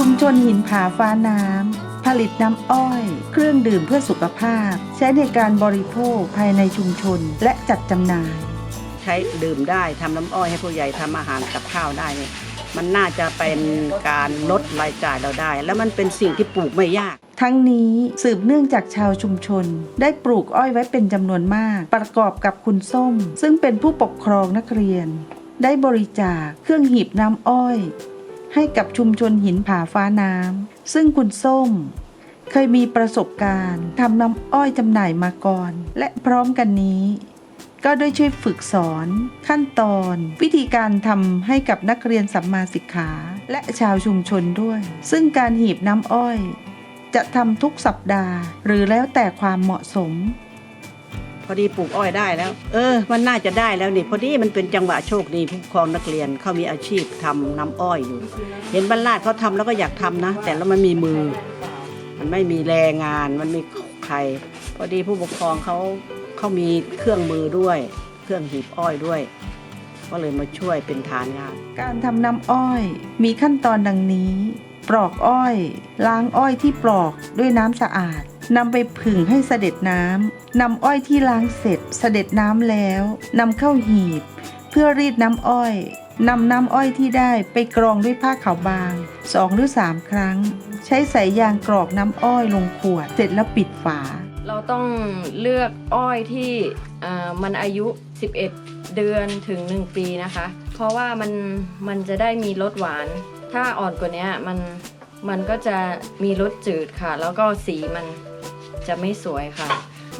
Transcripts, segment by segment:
ชุมชนหินผาฟ้าน้ำ ผลิตน้ำอ้อย เครื่องดื่มเพื่อสุขภาพ ใช้ในการบริโภคภายในชุมชนและจัดจำหน่าย ใช้ดื่มได้ทำน้ำอ้อยให้ผู้ใหญ่ทำอาหารกับข้าวได้เนี่ยมันน่าจะเป็นการลดรายจ่ายเราได้ แล้วมันเป็นสิ่งที่ปลูกไม่ยาก ทั้งนี้สืบเนื่องจากชาวชุมชน ได้ปลูกอ้อยไว้เป็นจำนวนมาก ประกอบกับคุณส้ม ซึ่งเป็นผู้ปกครองนักเรียน ได้บริจาคเครื่องหีบน้ำอ้อย ให้กับชุมชนหินผาฟ้าน้ำซึ่งคุณส้ม เคยมีประสบการณ์ทำน้ำอ้อยจำหน่ายมาก่อน และพร้อมกันนี้ ก็ได้ช่วยฝึกสอน ขั้นตอน วิธีการทำให้กับนักเรียนสัมมาสิกขา และชาวชุมชนด้วย ซึ่งการหีบน้ำอ้อย จะทำทุกสัปดาห์ หรือแล้วแต่ความเหมาะสม พอดีปลูกอ้อยได้แล้ว เออ มันน่าจะได้แล้วนี่พอดีมันเป็นจังหวะโชคดีผู้ปกครองนักเรียนเขามีอาชีพทำน้ำอ้อยอยู่ เห็นบรรลาดเขาทำแล้วก็อยากทำนะ แต่แล้วมันมีมือ มันไม่มีแรงงาน มันมีใคร พอดีผู้ปกครองเขาเขามีเครื่องมือด้วย เครื่องหีบอ้อยด้วย ก็เลยมาช่วยเป็นฐานงาน การทำน้ำอ้อยมีขั้นตอนดังนี้ ปลอกอ้อย ล้างอ้อยที่ปลอกด้วยน้ำสะอาด นำไปผึ่งให้เสด็จน้ำนำอ้อยที่ล้างเสร็จเสด็จน้ำแล้วนำเข้าหีบ เพื่อรีดน้ำอ้อยนำน้ำอ้อยที่ได้ไปกรองด้วยผ้าขาวบางสองหรือสามครั้ง ใช้สายยางกรอกน้ำอ้อยลงขวด เสร็จแล้วปิดฝา เราต้องเลือกอ้อยที่มันอายุ 11 เดือนถึง 1 ปีนะคะ เพราะว่ามันมันจะได้มีรสหวาน ถ้าอ่อนกว่านี้มันมันก็จะมีรสจืดค่ะ แล้วก็สีมัน จะไม่สวยค่ะ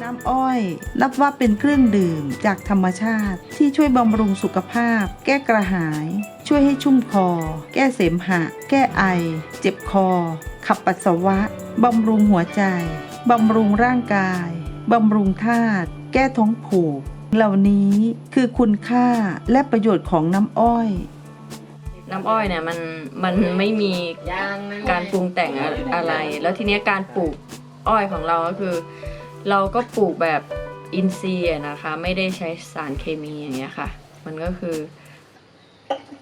น้ำอ้อยนับว่าเป็นเครื่องดื่มจากธรรมชาติ ที่ช่วยบำรุงสุขภาพ แก้กระหาย ช่วยให้ชุ่มคอ แก้เสมหะ แก้ไอ เจ็บคอ ขับปัสสาวะบำรุงหัวใจบำรุงร่างกายบำรุงธาตุแก้ท้องผูก เหล่านี้คือคุณค่าและประโยชน์ของน้ำอ้อยน้ำอ้อยเนี่ยมันมันไม่มีการปรุงแต่งอะอะไร แล้วทีเนี้ยการปลูก อ้อยของเราก็คือ เราก็ปลูกแบบอินทรีย์นะคะ ไม่ได้ใช้สารเคมีอย่างเงี้ยค่ะ มันก็คือ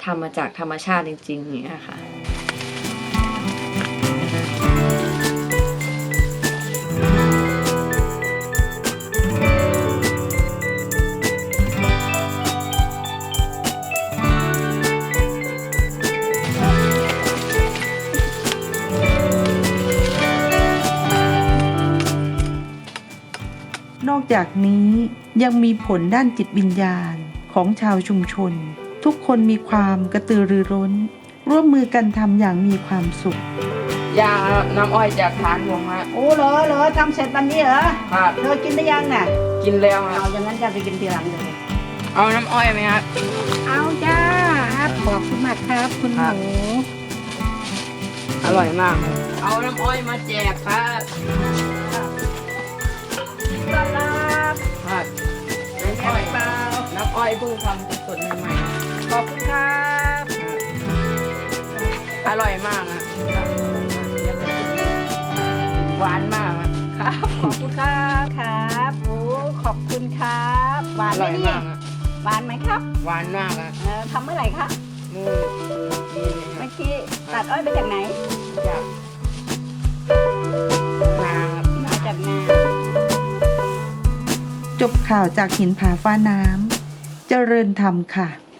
ทำมาจากธรรมชาติจริงๆอย่างเงี้ยค่ะ จากนี้ยังมีผลด้านจิตวิญญาณของชาวชุมชน ทุกคนมีความกระตือรือร้น ร่วมมือกันทำอย่างมีความสุขยาน้ำอ้อยจากฐานหลวงฮะโอ้เหรอเหรอทำเสร็จวันนี้เหรอครับเธอกินได้ยังน่ะ กินแล้วครัเอาบอย่างนั้นจะไปกินทีหลังเลยเอาน้ำอ้อยไหมครับเอาจ้าครับขอบคุณมากครับ คุณหครับนูอร่อยมาก เอาน้ำอ้อยมาแจกครับ อ้อยเพิ่งทำสดๆใหม่ขอบคุณครับๆอร่อยมากอะหวานมากอะครับ ขอบคุณครับครับโอ้ขอบคุณครับหวาอนไหมร่อยนี่มากอะหวานไหมครับหวานมากอะเออทำเมื่อไหร่ครับมือกินเลยครัเมื่บอกี้ตัดอ้อยมาจากไหนจากนาครับ มาจากนา จบข่าวจากหินผาฟ้าน้ำ เจริญธรรมค่ะ